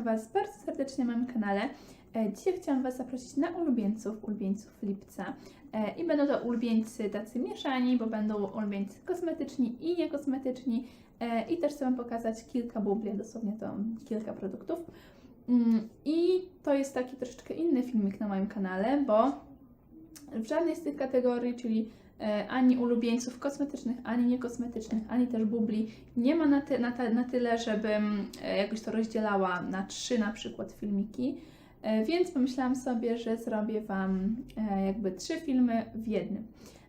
witam Was bardzo serdecznie na moim kanale. E, Dzisiaj chciałam Was zaprosić na ulubieńców, ulubieńców lipca. E, I będą to ulubieńcy tacy mieszani, bo będą ulubieńcy kosmetyczni i niekosmetyczni. E, I też chcę Wam pokazać kilka bubli, dosłownie to kilka produktów. Mm, I to jest taki troszeczkę inny filmik na moim kanale, bo w żadnej z tych kategorii, czyli ani ulubieńców kosmetycznych, ani niekosmetycznych, ani też bubli nie ma na, ty, na, te, na tyle, żebym e, jakoś to rozdzielała na trzy na przykład filmiki. E, Więc pomyślałam sobie, że zrobię Wam e, jakby trzy filmy w jednym.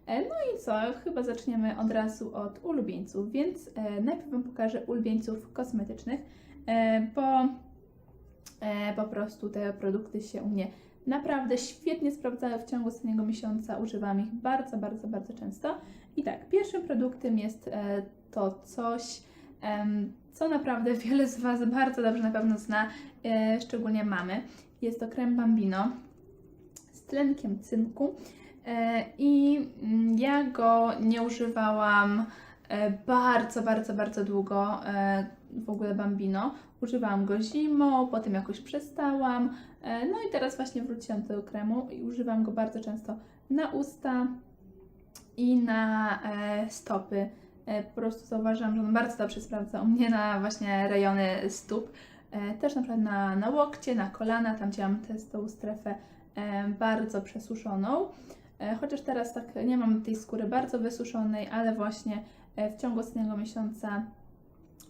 E, No i co? Chyba zaczniemy od razu od ulubieńców, więc e, najpierw Wam pokażę ulubieńców kosmetycznych, e, bo e, po prostu te produkty się u mnie naprawdę świetnie sprawdzają w ciągu ostatniego miesiąca. Używam ich bardzo, bardzo, bardzo często. I tak, pierwszym produktem jest e, to coś, co naprawdę wiele z Was bardzo dobrze na pewno zna, e, szczególnie mamy. Jest to krem Bambino z tlenkiem cynku. E, I mm, ja go nie używałam bardzo, bardzo, bardzo długo. W ogóle Bambino. Używałam go zimą, potem jakoś przestałam. E, No i teraz właśnie wróciłam do tego kremu i używam go bardzo często na usta i na e, stopy. E, Po prostu zauważyłam, że on bardzo dobrze sprawdza u mnie na właśnie rejony stóp. Też na przykład na, na łokcie, na kolana, tam gdzie mam tę tą strefę bardzo przesuszoną. Chociaż teraz tak nie mam tej skóry bardzo wysuszonej, ale właśnie w ciągu ostatniego miesiąca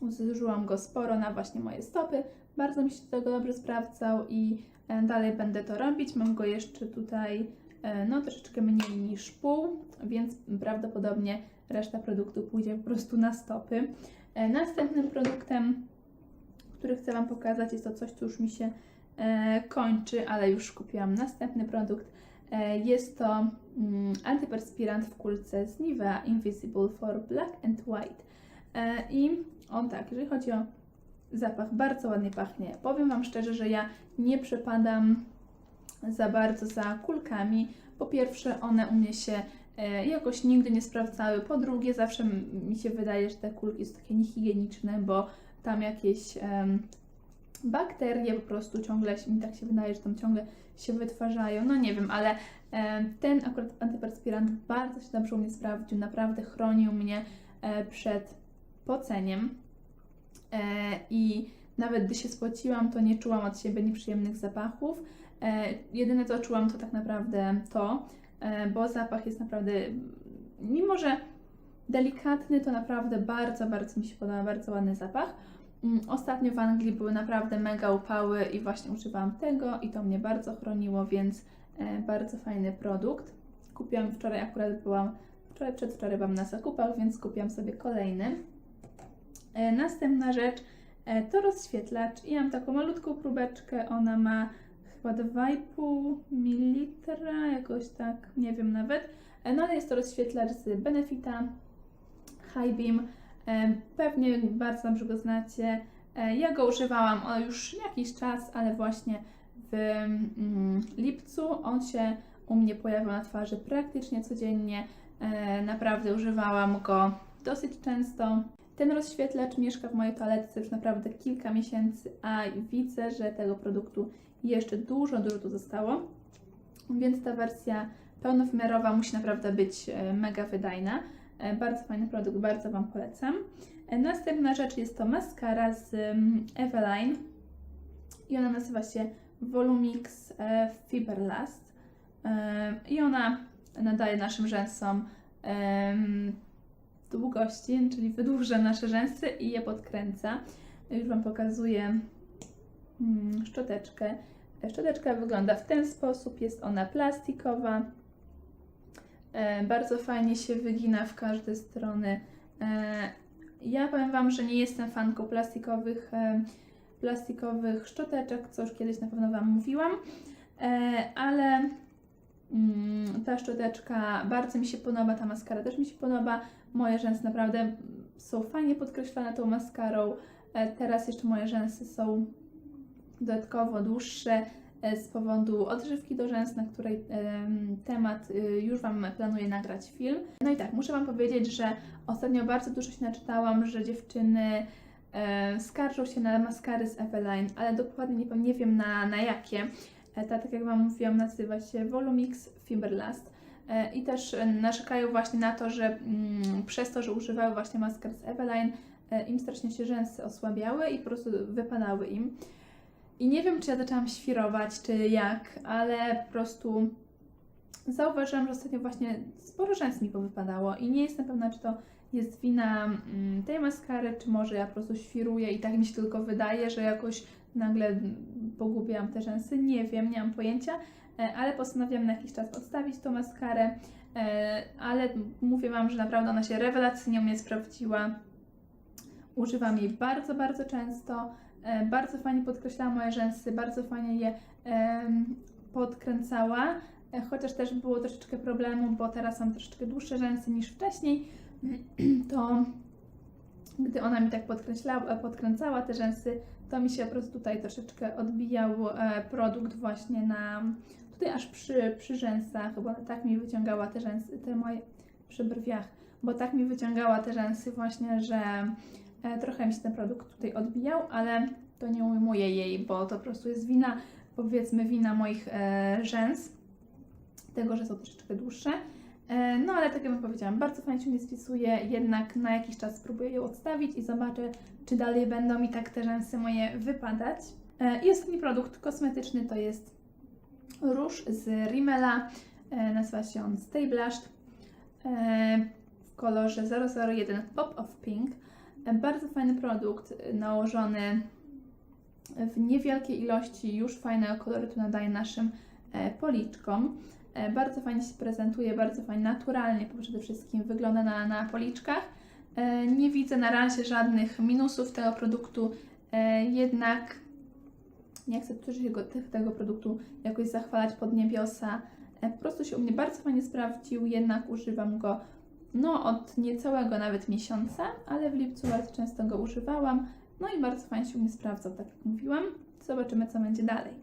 zużyłam go sporo na właśnie moje stopy. Bardzo mi się do tego dobrze sprawdzał i e, dalej będę to robić. Mam go jeszcze tutaj e, no troszeczkę mniej niż pół, więc prawdopodobnie reszta produktu pójdzie po prostu na stopy. E, Następnym produktem, który chcę Wam pokazać, jest to coś, co już mi się kończy, ale już kupiłam następny produkt. Jest to mm, antyperspirant w kulce z Nivea Invisible for Black and White. I on tak, jeżeli chodzi o zapach, bardzo ładnie pachnie. Powiem Wam szczerze, że ja nie przepadam za bardzo za kulkami. Po pierwsze, one u mnie się e, jakoś nigdy nie sprawdzały. Po drugie, zawsze mi się wydaje, że te kulki są takie niehigieniczne, bo tam jakieś bakterie po prostu ciągle, mi tak się wydaje, że tam ciągle się wytwarzają. No nie wiem, ale ten akurat antyperspirant bardzo się dobrze u mnie sprawdził. Naprawdę chronił mnie e, przed poceniem. E, I nawet gdy się spociłam, to nie czułam od siebie nieprzyjemnych zapachów. E, jedyne co czułam to tak naprawdę to, e, bo zapach jest naprawdę, mimo że delikatny, to naprawdę bardzo, bardzo mi się podoba, bardzo ładny zapach. Mm, Ostatnio w Anglii były naprawdę mega upały i właśnie używałam tego i to mnie bardzo chroniło, więc bardzo fajny produkt. Kupiłam wczoraj, akurat byłam, wczoraj, przedwczoraj byłam na zakupach, więc kupiłam sobie kolejny. E, Następna rzecz e, to rozświetlacz. I mam taką malutką próbeczkę, ona ma chyba 2,5 ml, jakoś tak, nie wiem nawet. E, No ale jest to rozświetlacz z Benefita High Beam. Pewnie bardzo dobrze go znacie. Ja go używałam już jakiś czas, ale właśnie w mm, lipcu on się u mnie pojawił na twarzy praktycznie codziennie. Naprawdę używałam go dosyć często. Ten rozświetlacz mieszka w mojej toaletce już naprawdę kilka miesięcy, a widzę, że tego produktu jeszcze dużo, dużo tu zostało. Więc ta wersja pełnowymiarowa musi naprawdę być e, mega wydajna. E, Bardzo fajny produkt, bardzo Wam polecam. E, Następna rzecz jest to maskara z mm, Eveline i ona nazywa się Volumix Fiberlast i ona nadaje naszym rzęsom długości, czyli wydłuża nasze rzęsy i je podkręca. Już Wam pokazuję mm, szczoteczkę. Szczoteczka wygląda w ten sposób, jest ona plastikowa. E, bardzo fajnie się wygina w każde strony. E, ja powiem Wam, że nie jestem fanką plastikowych, e, plastikowych szczoteczek, co już kiedyś na pewno Wam mówiłam, ale ta szczoteczka bardzo mi się podoba, ta maskara też mi się podoba. Moje rzęsy naprawdę są fajnie podkreślone tą maskarą. E, teraz jeszcze moje rzęsy są dodatkowo dłuższe e, z powodu odżywki do rzęs, na której em, temat y, już Wam planuję nagrać film. No i tak, muszę Wam powiedzieć, że ostatnio bardzo dużo się naczytałam, że dziewczyny e, skarżą się na maskary z Eveline, ale dokładnie nie, nie wiem na, na jakie. E, ta, tak jak Wam mówiłam, nazywa się Volumix Fiberlast. E, I też e, narzekają właśnie na to, że mm, przez to, że używały właśnie masker z Eveline, im strasznie się rzęsy osłabiały i po prostu wypadały im. I nie wiem, czy ja zaczęłam świrować, czy jak, ale po prostu zauważyłam, że ostatnio właśnie sporo rzęs mi powypadało i nie jestem pewna, czy to jest wina mm, tej maskary, czy może ja po prostu świruję i tak mi się tylko wydaje, że jakoś nagle pogubiłam te rzęsy. Nie wiem, nie mam pojęcia, e, ale postanowiłam na jakiś czas odstawić tą maskarę, e, ale mówię Wam, że naprawdę ona się rewelacyjnie mnie sprawdziła. Używam jej bardzo, bardzo często. E, Bardzo fajnie podkreślała moje rzęsy, bardzo fajnie je podkręcała, chociaż też było troszeczkę problemu, bo teraz mam troszeczkę dłuższe rzęsy niż wcześniej, to gdy ona mi tak podkreślała, podkręcała te rzęsy, to mi się po prostu tutaj troszeczkę odbijał e, produkt właśnie na, tutaj aż przy, przy rzęsach, bo tak mi wyciągała te rzęsy, te moje, przy brwiach, bo tak mi wyciągała te rzęsy właśnie, że e, trochę mi się ten produkt tutaj odbijał, ale to nie ujmuję jej, bo to po prostu jest wina, powiedzmy wina moich e, rzęs, tego, że są troszeczkę dłuższe. E, No ale tak jak Wam powiedziałam, bardzo fajnie się mnie spisuje, jednak na jakiś czas spróbuję ją odstawić i zobaczę, czy dalej będą mi tak te rzęsy moje wypadać. E, I ostatni produkt kosmetyczny to jest róż z Rimmela, e, nazywa się on Stay Blushed w kolorze 001 Pop of Pink. Bardzo fajny produkt, nałożony w niewielkiej ilości, już fajnego kolorytu nadaje naszym policzkom. E, Bardzo fajnie się prezentuje, bardzo fajnie, naturalnie przede wszystkim wygląda na, na policzkach. E, Nie widzę na razie żadnych minusów tego produktu, e, jednak nie jego, tych- tego produktu jakoś zachwalać pod niebiosa. Po prostu się u mnie bardzo fajnie sprawdził, jednak używam go no od niecałego nawet miesiąca, ale w lipcu bardzo często go używałam. No i bardzo fajnie się u mnie sprawdzał, tak jak mówiłam. Zobaczymy, co będzie dalej.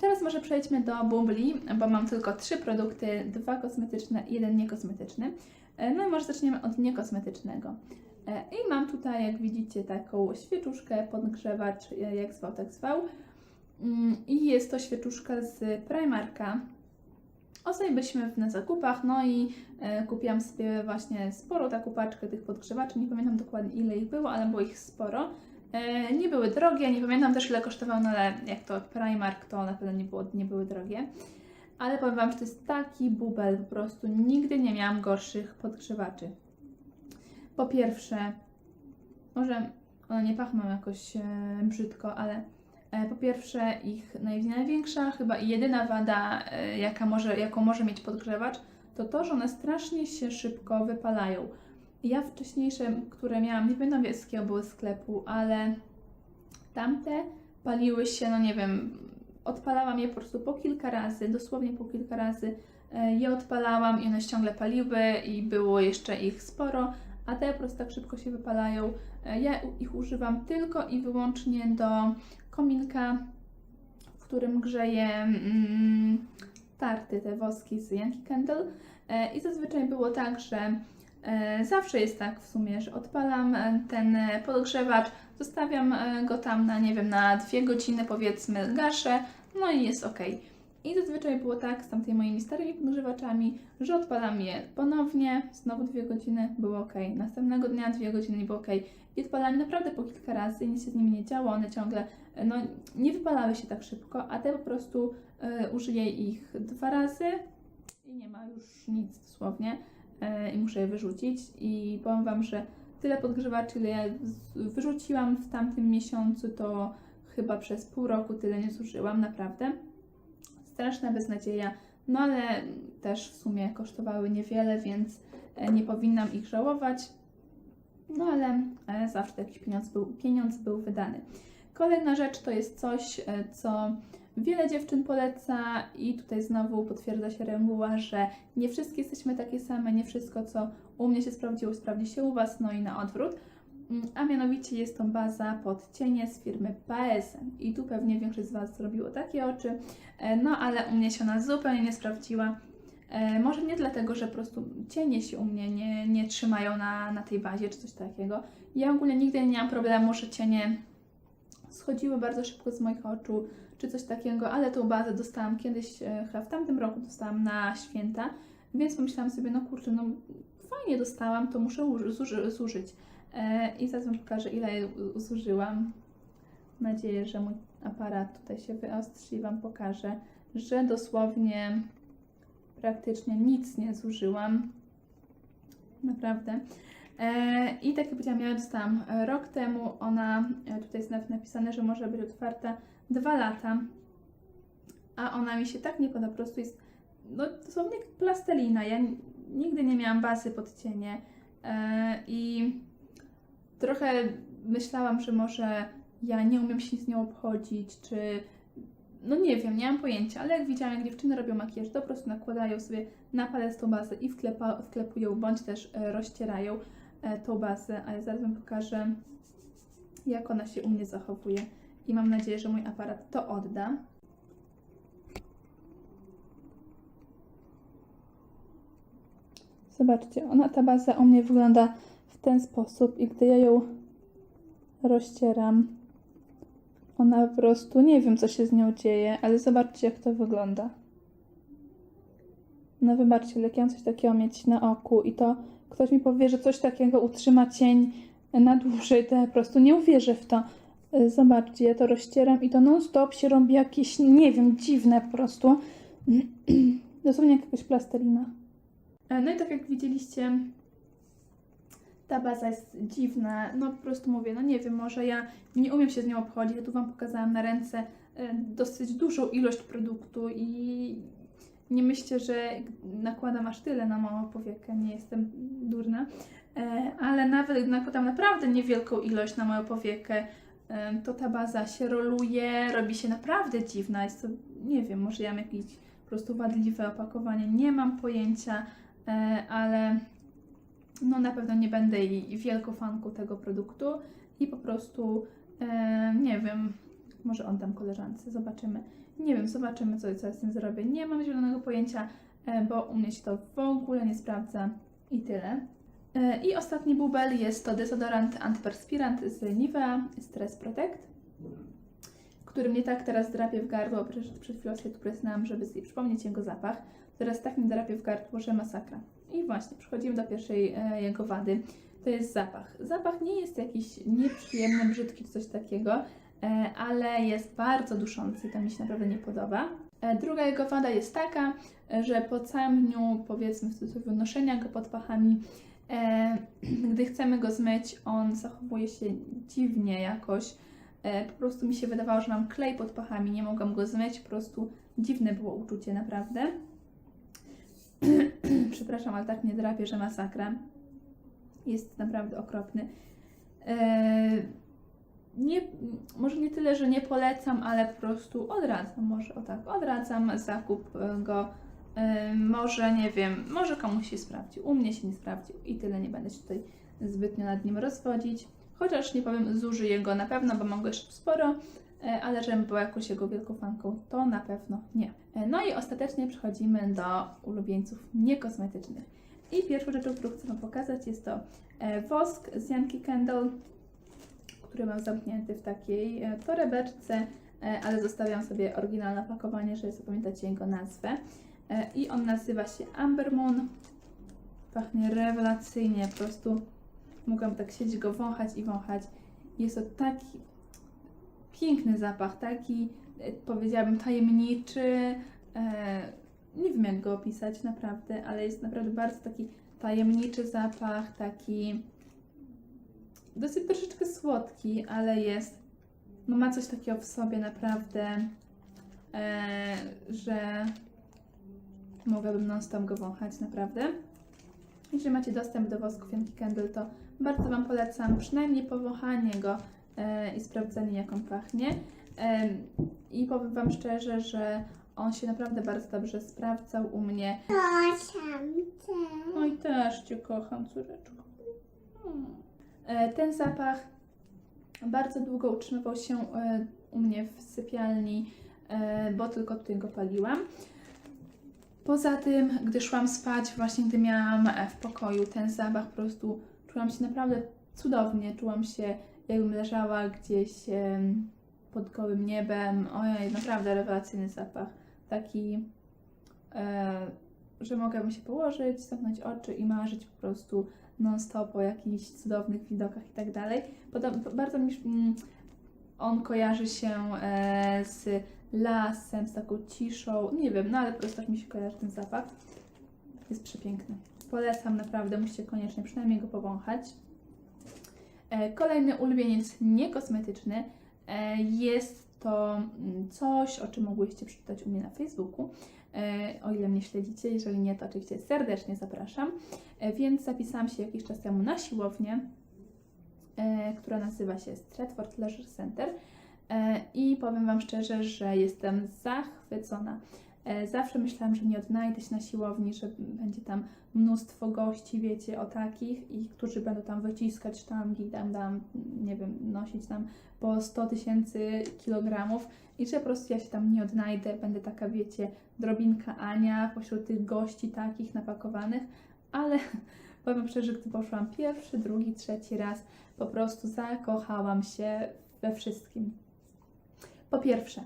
Teraz może przejdźmy do bubli, bo mam tylko trzy produkty, dwa kosmetyczne i jeden niekosmetyczny. E, No i może zaczniemy od niekosmetycznego. E, I mam tutaj, jak widzicie, taką świeczuszkę, podgrzewacz, e, jak zwał, tak zwał. Mm, I jest to świeczuszka z Primarka. Ostatnio byliśmy na zakupach, no i kupiłam sobie właśnie sporo taką paczkę tych podgrzewaczy. Nie pamiętam dokładnie ile ich było, ale było ich sporo. E, nie były drogie, nie pamiętam też ile kosztowały, no ale jak to Primark, to na pewno nie, było, nie były drogie. Ale powiem Wam, że to jest taki bubel, po prostu nigdy nie miałam gorszych podgrzewaczy. Po pierwsze, może one nie pachną jakoś e, brzydko, ale e, po pierwsze ich naj, największa, chyba jedyna wada, e, jaka może, jaką może mieć podgrzewacz, to to, że one strasznie się szybko wypalają. Ja wcześniejsze, które miałam, nie pamiętam z jakiego były sklepu, ale tamte paliły się, no nie wiem, odpalałam je po prostu po kilka razy, dosłownie po kilka razy e, je odpalałam i one ciągle paliły i było jeszcze ich sporo, a te po prostu tak szybko się wypalają. E, Ja ich używam tylko i wyłącznie do kominka, w którym grzeję mm, tarty, te woski z Yankee Candle. E, I zazwyczaj było tak, że zawsze jest tak w sumie, że odpalam e, ten e, podgrzewacz, zostawiam e, go tam na, nie wiem, na dwie godziny powiedzmy, gaszę, no i jest ok. I zazwyczaj było tak z tamtymi moimi starymi podgrzewaczami, że odpalam je ponownie, znowu dwie godziny, było ok. Następnego dnia dwie godziny było ok. I odpalałam naprawdę po kilka razy, nic się z nimi nie działo, one ciągle e, no, nie wypalały się tak szybko, a te po prostu e, użyję ich dwa razy i nie ma już nic dosłownie e, i muszę je wyrzucić. I powiem Wam, że tyle podgrzewaczy, ile ja wyrzuciłam w tamtym miesiącu, to chyba przez pół roku tyle nie zużyłam, naprawdę. Straszna beznadzieja, no ale też w sumie kosztowały niewiele, więc e, nie powinnam ich żałować. No ale e, zawsze jakiś pieniądz był, pieniądz był wydany. Kolejna rzecz to jest coś, e, co wiele dziewczyn poleca i tutaj znowu potwierdza się reguła, że nie wszystkie jesteśmy takie same, nie wszystko co u mnie się sprawdziło, sprawdzi się u Was, no i na odwrót. Mm, A mianowicie jest to baza pod cienie z firmy PSM. I tu pewnie większość z Was zrobiło takie oczy, e, no ale u mnie się ona zupełnie nie sprawdziła. E, może nie dlatego, że po prostu cienie się u mnie nie, nie trzymają na, na tej bazie czy coś takiego. Ja ogólnie nigdy nie miałam problemu, że cienie schodziły bardzo szybko z moich oczu czy coś takiego, ale tą bazę dostałam kiedyś, e, chyba w tamtym roku dostałam na święta, więc pomyślałam sobie, no kurczę, no fajnie dostałam, to muszę uży- zuży- zużyć. E, I zaraz Wam pokażę, ile zużyłam. Mam nadzieję, że mój aparat tutaj się wyostrzy i Wam pokażę, że dosłownie praktycznie nic nie zużyłam. Naprawdę. E, I tak jak powiedziałam, ja dostałam e, rok temu. Ona, e, tutaj jest napisane, że może być otwarta dwa lata. A ona mi się tak nie podoba, po prostu jest no, dosłownie plastelina. Ja nigdy nie miałam bazy pod cienie i trochę myślałam, że może ja nie umiem się z nią obchodzić, czy no nie wiem, nie mam pojęcia, ale jak widziałam, jak dziewczyny robią makijaż, to po prostu nakładają sobie na palec tą bazę i wklepa, wklepują, bądź też rozcierają tą bazę, a ja zaraz Wam pokażę, jak ona się u mnie zachowuje i mam nadzieję, że mój aparat to odda. Zobaczcie, ona, ta baza u mnie wygląda w ten sposób i gdy ja ją rozcieram, ona po prostu, nie wiem co się z nią dzieje, ale zobaczcie jak to wygląda. No wybaczcie, mam coś takiego mieć na oku i to ktoś mi powie, że coś takiego utrzyma cień na dłużej, to ja po prostu nie uwierzę w to. Zobaczcie, ja to rozcieram i to non stop się robi jakieś, nie wiem, dziwne po prostu. Dosłownie jak jakaś plastelina. E, No i tak jak widzieliście, ta baza jest dziwna. No po prostu mówię, no nie wiem, może ja nie umiem się z nią obchodzić. Ja tu Wam pokazałam na ręce e, dosyć dużą ilość produktu i nie myślę, że nakładam aż tyle na małą powiekę. Nie jestem durna. E, Ale nawet nakładam naprawdę niewielką ilość na moją powiekę, e, to ta baza się roluje, robi się naprawdę dziwna. Jest to, nie wiem, może ja mam jakieś po prostu wadliwe opakowanie, nie mam pojęcia, e, ale no na pewno nie będę jej wielką fanką tego produktu i po prostu nie wiem, może oddam koleżance, zobaczymy. Nie wiem, zobaczymy co, co z tym zrobię. Nie mam zielonego pojęcia, e, bo u mnie się to w ogóle nie sprawdza i tyle. E, I ostatni bubel jest to dezodorant antyperspirant z Nivea Stress Protect, który mnie tak teraz drapie w gardło, przed, chwilą sobie tu presnęłam, żeby sobie przypomnieć jego zapach. Teraz tak mi drapie w gardło, że masakra. I właśnie, przechodzimy do pierwszej e, jego wady. To jest zapach. Zapach nie jest jakiś nieprzyjemny, brzydki czy coś takiego, ale jest bardzo duszący to mi się naprawdę nie podoba. E, druga jego wada jest taka, e, że po całym dniu, powiedzmy w cudzysłowie, noszenia go pod pachami, e, gdy chcemy go zmyć, on zachowuje się dziwnie jakoś. E, po prostu mi się wydawało, że mam klej pod pachami, nie mogłam go zmyć, po prostu dziwne było uczucie naprawdę. Przepraszam, ale tak mnie drapie, że masakra. Jest naprawdę okropny. Nie, może nie tyle, że nie polecam, ale po prostu odradzam. Może o tak, odradzam zakup e, go. E, może nie wiem, może komuś się sprawdził. U mnie się nie sprawdził i tyle. Nie będę się tutaj zbytnio nad nim rozwodzić. Chociaż nie powiem, zużyję go na pewno, bo go jeszcze sporo, e, ale żebym była jakoś jego wielką fanką, to na pewno nie. No i ostatecznie przechodzimy do ulubieńców niekosmetycznych. I pierwszą rzeczą, którą chcę Wam pokazać jest to wosk z Yankee Candle, który mam zamknięty w takiej e, torebeczce, e, ale zostawiam sobie oryginalne opakowanie, żeby zapamiętać jego nazwę. E, I on nazywa się Amber Moon. Pachnie rewelacyjnie, po prostu mogłam tak siedzieć go wąchać i wąchać. Jest to taki piękny zapach, taki powiedziałabym tajemniczy. Nie wiem jak go opisać naprawdę, ale jest naprawdę bardzo taki tajemniczy zapach, taki dosyć troszeczkę słodki, ale jest, no ma coś takiego w sobie naprawdę, e, że mogłabym non stop go wąchać naprawdę. Jeżeli macie dostęp do wosku Yankee Candle, to bardzo Wam polecam przynajmniej powąchanie go e, i sprawdzenie jak on pachnie. Em, I powiem Wam szczerze, że on się naprawdę bardzo dobrze sprawdzał u mnie. Kocham cię. Oj, też Cię kocham, córeczko. Hmm. E, Ten zapach bardzo długo utrzymywał się e, u mnie w sypialni, e, bo tylko tutaj go paliłam. Poza tym, gdy szłam spać, właśnie gdy miałam w pokoju ten zapach, po prostu czułam się naprawdę cudownie. Czułam się, jakbym leżała gdzieś pod gołym niebem. Ojej, naprawdę rewelacyjny zapach. Taki, że mogłabym się położyć, zamknąć oczy i marzyć po prostu non-stop o jakichś cudownych widokach i tak dalej. Bardzo mi mm, on kojarzy się e, z lasem, z taką ciszą. Nie wiem, no ale po prostu tak mi się kojarzy ten zapach. Jest przepiękny. Polecam naprawdę, musicie koniecznie przynajmniej go powąchać. E, Kolejny ulubieniec niekosmetyczny e, jest to mm, coś, o czym mogłyście przeczytać u mnie na Facebooku. E, O ile mnie śledzicie, jeżeli nie, to oczywiście serdecznie zapraszam. E, Więc zapisałam się jakiś czas temu na siłownię, e, która nazywa się Stratford Leisure Center. I powiem Wam szczerze, że jestem zachwycona. E, Zawsze myślałam, że nie odnajdę się na siłowni, że będzie tam mnóstwo gości, wiecie, o takich, i którzy będą tam wyciskać sztangi, tam, tam, nie wiem, nosić tam po 100 tysięcy kilogramów i że po prostu ja się tam nie odnajdę, będę taka, wiecie, drobinka Ania pośród tych gości takich napakowanych, ale powiem szczerze, gdy poszłam pierwszy, drugi, trzeci raz, po prostu zakochałam się we wszystkim. Po pierwsze,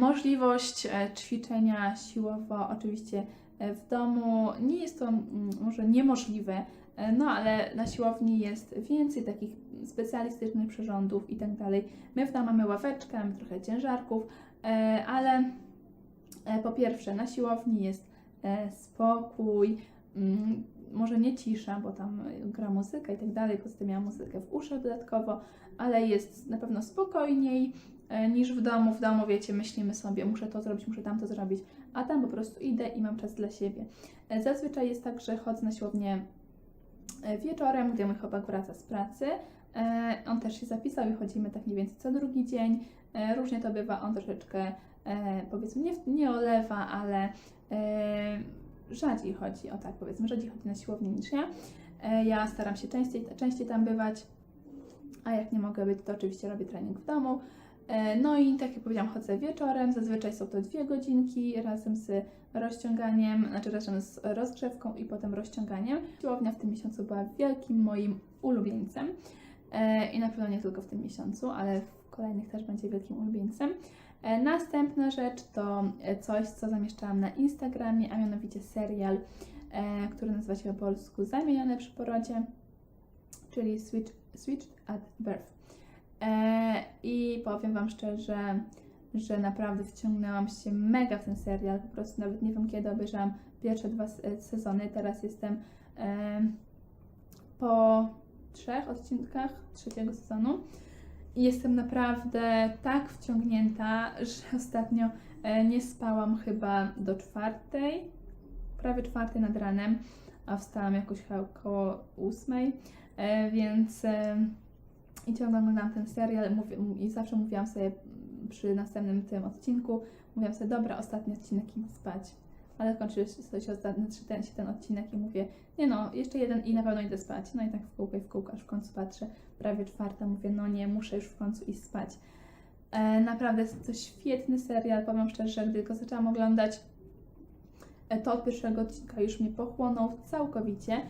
możliwość e, ćwiczenia siłowo, oczywiście e, w domu. Nie jest to mm, może niemożliwe, e, no ale na siłowni jest więcej takich specjalistycznych przyrządów i tak dalej. My w domu mamy ławeczkę, mamy trochę ciężarków, e, ale e, po pierwsze, na siłowni jest e, spokój, mm, może nie cisza, bo tam e, gra muzyka i tak dalej, poza tym miałam muzykę w uszach dodatkowo, ale jest na pewno spokojniej e, niż w domu. W domu, wiecie, myślimy sobie, muszę to zrobić, muszę tamto zrobić, a tam po prostu idę i mam czas dla siebie. E, Zazwyczaj jest tak, że chodzę na siłownię e, wieczorem, gdy mój chłopak wraca z pracy. E, On też się zapisał i chodzimy tak mniej więcej co drugi dzień. E, Różnie to bywa, on troszeczkę e, powiedzmy nie, nie olewa, ale e, rzadziej chodzi, o tak powiedzmy, rzadziej chodzi na siłownię niż ja. E, Ja staram się częściej, częściej tam bywać, a jak nie mogę być, to oczywiście robię trening w domu. E, No i tak jak powiedziałam, chodzę wieczorem, zazwyczaj są to dwie godzinki razem z rozciąganiem, znaczy razem z rozgrzewką i potem rozciąganiem. Siłownia w tym miesiącu była wielkim moim ulubieńcem E, i na pewno nie tylko w tym miesiącu, ale w kolejnych też będzie wielkim ulubieńcem. E, Następna rzecz to coś, co zamieszczałam na Instagramie, a mianowicie serial, który nazywa się po polsku Zamienione przy porodzie, czyli Switch, Switched at Birth. E, I powiem Wam szczerze, że naprawdę wciągnęłam się mega w ten serial. Po prostu nawet nie wiem kiedy obejrzałam pierwsze dwa e, sezony. Teraz jestem e, po trzech odcinkach trzeciego sezonu. I jestem naprawdę tak wciągnięta, że ostatnio nie spałam chyba do czwartej, prawie czwartej nad ranem, a wstałam jakoś około ósmej, więc i ciągle oglądałam ten serial i zawsze mówiłam sobie przy następnym tym odcinku, mówiłam sobie, dobra, ostatni odcinek i spać. Ale kończy się, ostatni, czy ten, się ten odcinek i mówię, nie no, jeszcze jeden i na pewno idę spać. No i tak w kółko i w kółko, aż w końcu patrzę, prawie czwarta, mówię, no nie, muszę już w końcu iść spać. E, naprawdę jest to świetny serial, powiem szczerze, gdy go zaczęłam oglądać, e, to od pierwszego odcinka już mnie pochłonął całkowicie.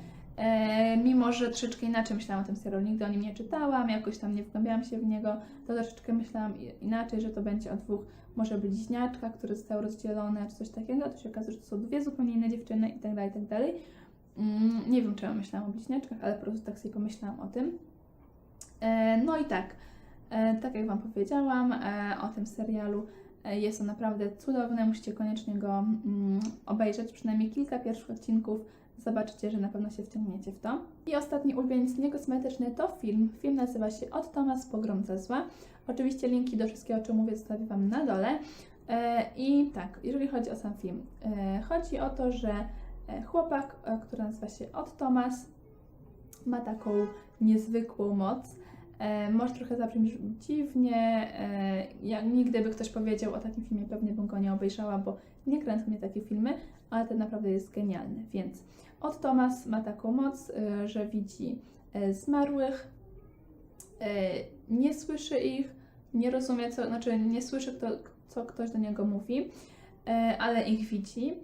E, mimo, że troszeczkę inaczej myślałam o tym serialu, nigdy o nim nie czytałam, jakoś tam nie wgłębiałam się w niego, to troszeczkę myślałam inaczej, że to będzie o dwóch może bliźniaczkach, które zostały rozdzielone, czy coś takiego, to się okazuje, że to są dwie zupełnie inne dziewczyny i tak dalej, i tak dalej. Mm, Nie wiem, czemu myślałam o bliźniaczkach, ale po prostu tak sobie pomyślałam o tym. E, No i tak, e, tak jak Wam powiedziałam o tym serialu, jest on naprawdę cudowny, musicie koniecznie go mm, obejrzeć, przynajmniej kilka pierwszych odcinków, zobaczycie, że na pewno się wciągniecie w to. I ostatni ulubieniec niekosmetyczny to film. Film nazywa się Od Tomas Pogrom ze zła. Oczywiście linki do wszystkiego, o czym mówię, zostawię Wam na dole. E, I tak, jeżeli chodzi o sam film, e, chodzi o to, że e, chłopak, który nazywa się Od Tomas, ma taką niezwykłą moc. Może trochę zabrzmieć dziwnie, e, jak nigdy by ktoś powiedział o takim filmie, pewnie bym go nie obejrzała, bo nie kręcą mnie takie filmy, ale ten naprawdę jest genialny. Więc Od Tomas ma taką moc, e, że widzi e, zmarłych, e, nie słyszy ich, nie rozumie, co, znaczy nie słyszy, kto, co ktoś do niego mówi, ale ich widzi.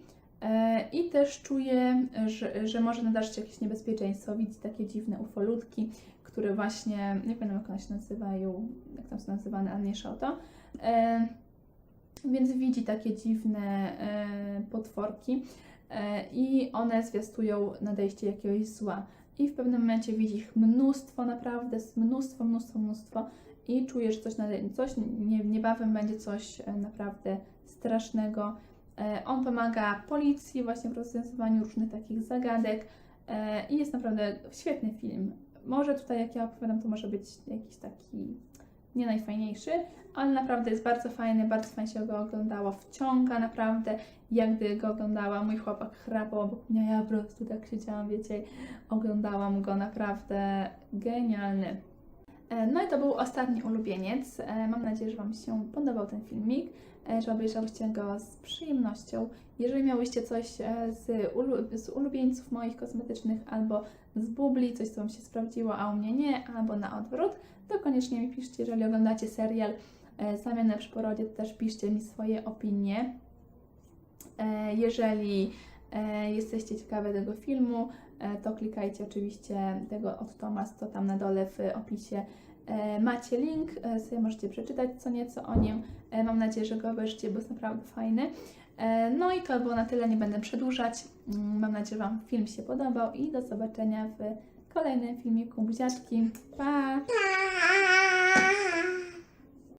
I też czuje, że, że może nadarzyć jakieś niebezpieczeństwo. Widzi takie dziwne ufolutki, które właśnie, nie pamiętam jak one się nazywają, jak tam są nazywane, ale mniejsza o to. Więc widzi takie dziwne e, potworki e, i one zwiastują nadejście jakiegoś zła. I w pewnym momencie widzi ich mnóstwo, naprawdę mnóstwo, mnóstwo, mnóstwo i czuje, że coś, nade- coś nie, niebawem będzie coś e, naprawdę strasznego. On pomaga policji właśnie w rozwiązywaniu różnych takich zagadek i jest naprawdę świetny film. Może tutaj, jak ja opowiadam, to może być jakiś taki nie najfajniejszy, ale naprawdę jest bardzo fajny, bardzo fajnie się go oglądało, wciąga naprawdę. Jak gdy go oglądałam, mój chłopak chrapał obok mnie, ja po prostu tak siedziałam, wiecie, oglądałam go naprawdę genialny. E, No i to był ostatni ulubieniec. E, Mam nadzieję, że Wam się podobał ten filmik, e, że obejrzałyście go z przyjemnością. Jeżeli miałyście coś z, ulu- z ulubieńców moich kosmetycznych albo z bubli, coś co Wam się sprawdziło, a u mnie nie, albo na odwrót, to koniecznie mi piszcie. Jeżeli oglądacie serial Zamianę przy porodzie, to też piszcie mi swoje opinie. E, Jeżeli e, jesteście ciekawe tego filmu, e, to klikajcie oczywiście tego od Tomas, to tam na dole w opisie e, macie link, e, sobie możecie przeczytać co nieco o nim. E, Mam nadzieję, że go obejrzycie, bo jest naprawdę fajny. E, No i to było na tyle, nie będę przedłużać. Mm, Mam nadzieję, że Wam film się podobał i do zobaczenia w kolejnym filmiku. Buziaczki! Pa!